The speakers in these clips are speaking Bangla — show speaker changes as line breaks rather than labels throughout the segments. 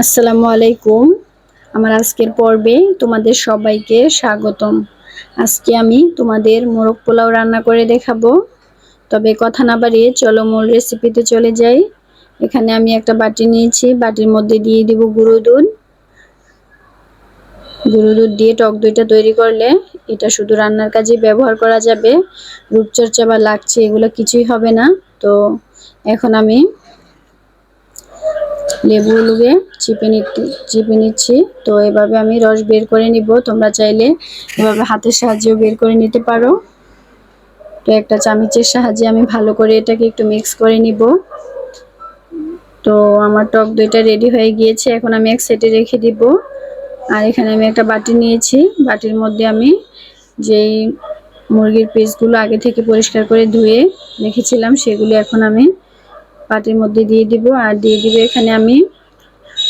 আসসালামু আলাইকুম। আমার আজকের পর্বে তোমাদের সবাইকে স্বাগতম। আজকে আমি তোমাদের মোরগ পোলাও রান্না করে দেখাবো। তবে কথা না বাড়িয়ে চলো মূল রেসিপিতে চলে যাই। এখানে আমি একটা বাটি নিয়েছি, বাটির মধ্যে দিয়ে দিব গুঁড়ো দুধ। গুঁড়ো দুধ দিয়ে টক দইটা তৈরি করলে এটা শুধু রান্নার কাজে ব্যবহার করা যাবে। রূপচর্চা বা লাগছে এগুলো কিছুই হবে না। তো এখন আমি লেবুগুলোকে চিপে নিতে চিপে নিচ্ছি। তো এভাবে আমি রস বের করে নিব। তোমরা চাইলে এভাবে হাতের সাহায্যেও বের করে নিতে পারো। তো একটা চামচের সাহায্যে আমি ভালো করে এটাকে একটু মিক্স করে নিব। তো আমার টক দইটা রেডি হয়ে গিয়েছে। এখন আমি এক সেটে রেখে দিব। আর এখানে আমি একটা বাটি নিয়েছি। বাটির মধ্যে আমি যেই মুরগির পিসগুলো আগে থেকে পরিষ্কার করে ধুয়ে রেখেছিলাম, সেগুলো এখন আমি পাটির মধ্যে দিয়ে দিব আর দিয়ে দিব এখানে আমি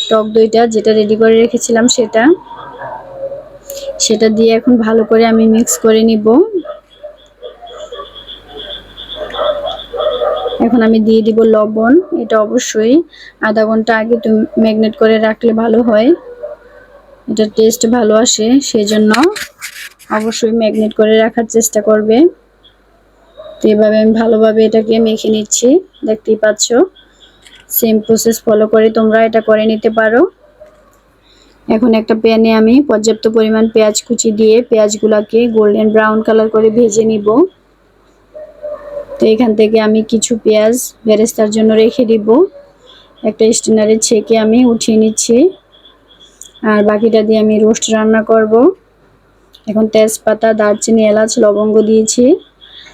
টক দইটা যেটা রেডি করে রেখেছিলাম সেটা। সেটা দিয়ে এখন ভালো করে আমি মিক্স করে নিব। এখন আমি দিয়ে দিব লবণ, এটা অবশ্যই। আধা ঘণ্টা আগে তুমি ম্যাগনেট করে রাখলে ভালো হয়। এটা টেস্ট ভালো আসে সেই জন্য অবশ্যই ম্যাগনেট করে রাখার চেষ্টা করবে। তো এভাবে আমি ভালোভাবে এটাকে মেখে নিচ্ছি, দেখতেই পাচ্ছ? সেম প্রসেস ফলো করে তোমরা এটা করে নিতে পারো। এখন একটা প্যানে আমি পর্যাপ্ত পরিমাণ পেঁয়াজ কুচি দিয়ে পেঁয়াজগুলোকে গোল্ডেন ব্রাউন কালার করে ভেজে নিব। তো এখান থেকে আমি কিছু পেঁয়াজ বেরেস্তার জন্য রেখে দিব। একটা স্টেনারে ছেঁকে আমি উঠিয়ে নিচ্ছি। আর বাকিটা দিয়ে আমি রোস্ট রান্না করব। এখন তেজপাতা, দারচিনি, এলাচ, লবঙ্গ দিয়েছি।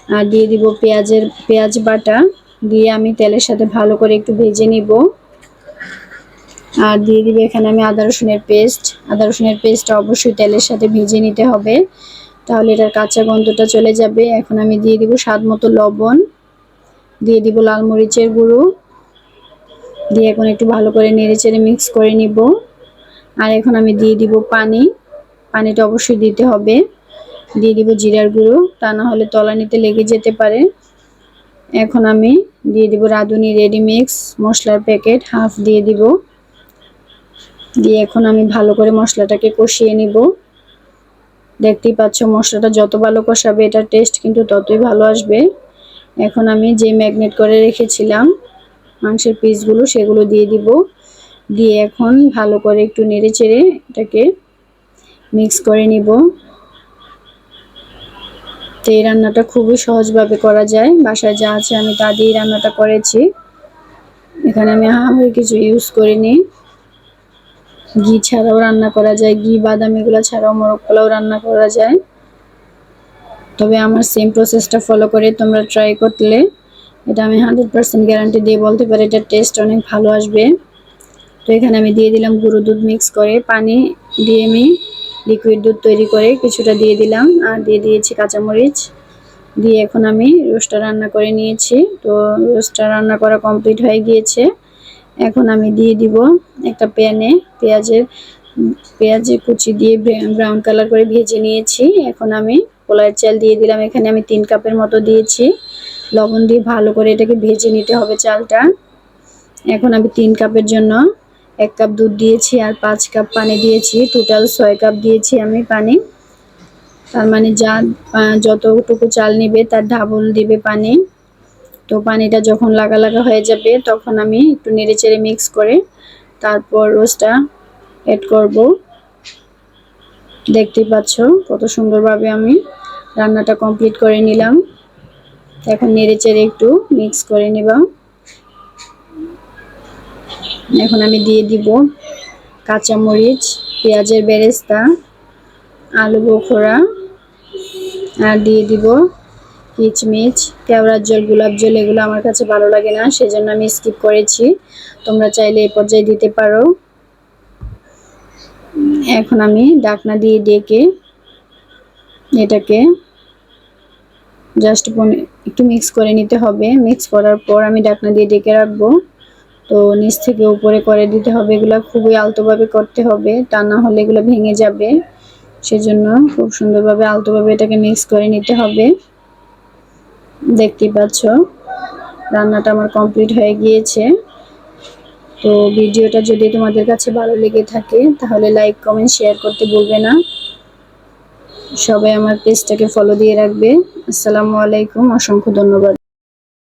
আর দিয়ে দিব পেঁয়াজের, পেঁয়াজ বাটা। দিয়ে আমি তেলের সাথে ভালো করে একটু ভেজে নিব। আর দিয়ে দিব এখানে আমি আদা রসুনের পেস্ট। আদা রসুনের পেস্টটা অবশ্যই তেলের সাথে ভেজে নিতে হবে। তাহলে এটার কাঁচা গন্ধটা চলে যাবে। এখন আমি দিয়ে দিব স্বাদ মতো লবণ। দিয়ে দিব লাল মরিচের গুঁড়ো। দিয়ে এখন একটু ভালো করে নেড়ে চেড়ে মিক্স করে নিব। আর এখন আমি দিয়ে দিব পানি। পানিটা অবশ্যই দিতে হবে। দিয়ে দিব জিরার গুঁড়ো। তা না হলে তলানিতে লেগে যেতে পারে। এখন আমি দিয়ে দিব রাঁধুনি রেডি মিক্স মশলার প্যাকেট হাফ দিয়ে দিব। দিয়ে এখন আমি ভালো করে মশলাটাকে কষিয়ে নিব। দেখতেই পাচ্ছ মশলাটা যত ভালো কষাবে, এটার টেস্ট কিন্তু ততই ভালো আসবে। এখন আমি যে ম্যাগনেট করে রেখেছিলাম, মাংসের পিসগুলো সেগুলো দিয়ে দিব। দিয়ে এখন ভালো করে একটু নেড়ে চেড়ে এটাকে মিক্স করে নিব। তো এই রান্নাটা খুবই সহজভাবে করা যায়। বাসায় যা আছে আমি তা দিয়ে রান্নাটা করেছি। এখানে আমি আহামরি কিছু ইউজ করিনি। ঘি ছাড়াও রান্না করা যায়। ঘি, বাদাম এগুলো ছাড়াও মোরগ পোলাও রান্না করা যায়। তবে আমার সেম প্রসেসটা ফলো করে তোমরা ট্রাই করলে এটা আমি হান্ড্রেড পার্সেন্ট গ্যারান্টি দিয়ে বলতে পারি, এটার টেস্ট অনেক ভালো আসবে। তো এখানে আমি দিয়ে দিলাম গুঁড়ো দুধ মিক্স করে। পানি দিয়ে আমি লিকুইড দুধ তৈরি করে কিছুটা দিয়ে দিলাম। আর দিয়ে দিয়েছি কাঁচামরিচ। দিয়ে এখন আমি রোস্টটা রান্না করে নিয়েছি। তো রোস্টটা রান্না করা কমপ্লিট হয়ে গিয়েছে। এখন আমি দিয়ে দিব একটা প্যানে পেঁয়াজের পেঁয়াজের কুচি দিয়ে ব্রাউন কালার করে ভেজে নিয়েছি। এখন আমি পোলার চাল দিয়ে দিলাম। এখানে আমি তিন কাপের মতো দিয়েছি। লবণ দিয়ে ভালো করে এটাকে ভেজে নিতে হবে চালটা। এখন আমি তিন কাপের জন্য এক কাপ দুধ দিয়েছি আর পাঁচ কাপ পানি দিয়েছি। টোটাল ছয় কাপ দিয়েছি আমি পানি। তার মানে যা যতটুকু চাল নেবে তার ডাবল দিবে পানি। তো পানিটা যখন লাগা লাগা হয়ে যাবে তখন আমি একটু নেড়ে চেড়ে মিক্স করে তারপর রোজটা অ্যাড করব। দেখতেই পাচ্ছ কত সুন্দরভাবে আমি রান্নাটা কমপ্লিট করে নিলাম। এখন নেড়ে চেড়ে একটু মিক্স করে নিবা। এখন আমি দিয়ে দিব কাঁচামরিচ, পেঁয়াজের বেরেস্তা, আলু বোখরা, আর দিয়ে দিব কিচমিচ, কেওড়ার জল, গোলাপ জল, এগুলো আমার কাছে ভালো লাগে না, সেজন্য আমি স্কিপ করেছি। তোমরা চাইলে এই পর্যায়ে দিতে পারো। এখন আমি ডাকনা দিয়ে ডেকে এটাকে জাস্ট একটু মিক্স করে নিতে হবে। মিক্স করার পর আমি ডাকনা দিয়ে ডেকে রাখব। তো নিচ থেকে উপরে করে দিতে হবে। এগুলো খুবই আলতোভাবে করতে হবে। তা না হলে এগুলো ভেঙে যাবে। সেজন্য খুব সুন্দরভাবে আলতোভাবে এটাকে মিক্স করে নিতে হবে। দেখতেই পাচ্ছ, রান্নাটা আমার কমপ্লিট হয়ে গিয়েছে। তো ভিডিওটা যদি তোমাদের কাছে ভালো লেগে থাকে, তাহলে লাইক কমেন্ট শেয়ার করতে ভুলবে না। সবাই আমার পেজটাকে ফলো দিয়ে রাখবে। আসসালামু আলাইকুম, অসংখ্য ধন্যবাদ।